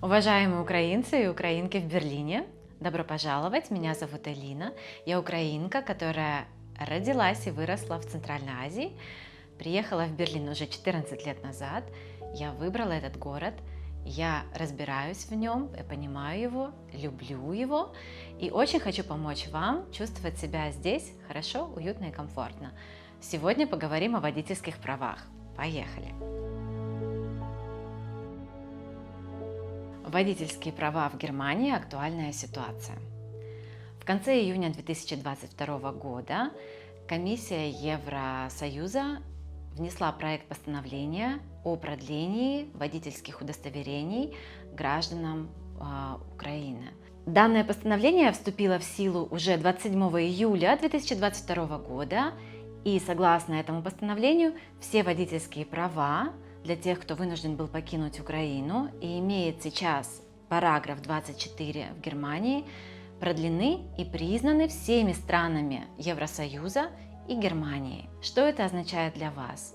Уважаемые украинцы и украинки в Берлине, добро пожаловать, меня зовут Элина, я украинка, которая родилась и выросла в Центральной Азии, приехала в Берлин уже 14 лет назад, я выбрала этот город, я разбираюсь в нем, я понимаю его, люблю его и очень хочу помочь вам чувствовать себя здесь хорошо, уютно и комфортно. Сегодня поговорим о водительских правах. Поехали! Водительские права в Германии – актуальная ситуация. В конце июня 2022 года комиссия Евросоюза внесла проект постановления о продлении водительских удостоверений гражданам э, Украины. Данное постановление вступило в силу уже 27 июля 2022 года, и согласно этому постановлению все водительские права для тех, кто вынужден был покинуть Украину и имеет сейчас параграф 24 в Германии, продлены и признаны всеми странами Евросоюза и Германии. Что это означает для вас?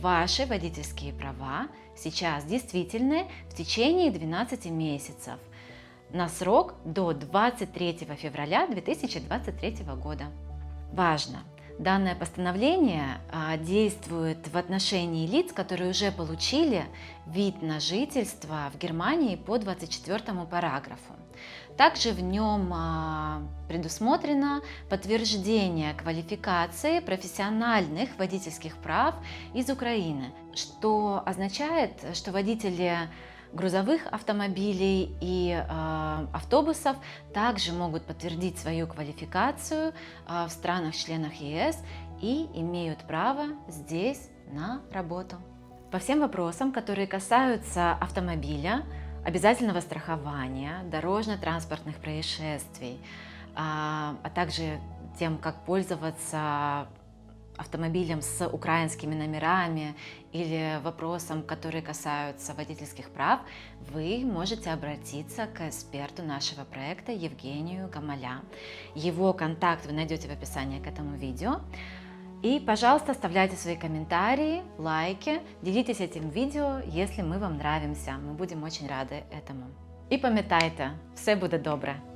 Ваши водительские права сейчас действительны в течение 12 месяцев на срок до 23 февраля 2023 года. Важно! Данное постановление а, действует в отношении лиц, которые уже получили вид на жительство в Германии по 24 параграфу. Также в нем а, предусмотрено подтверждение квалификации профессиональных водительских прав из Украины, что означает, что водители грузовых автомобилей и э, автобусов также могут подтвердить свою квалификацию э, в странах-членах ЕС и имеют право здесь на работу. По всем вопросам, которые касаются автомобиля, обязательного страхования, дорожно-транспортных происшествий, а, а также тем, как пользоваться автомобилем с украинскими номерами или вопросам, которые касаются водительских прав, вы можете обратиться к эксперту нашего проекта Евгению Гамаля. Его контакт вы найдете в описании к этому видео. И, пожалуйста, оставляйте свои комментарии, лайки, делитесь этим видео, если мы вам нравимся. Мы будем очень рады этому. І пам'ятайте, все буде добре.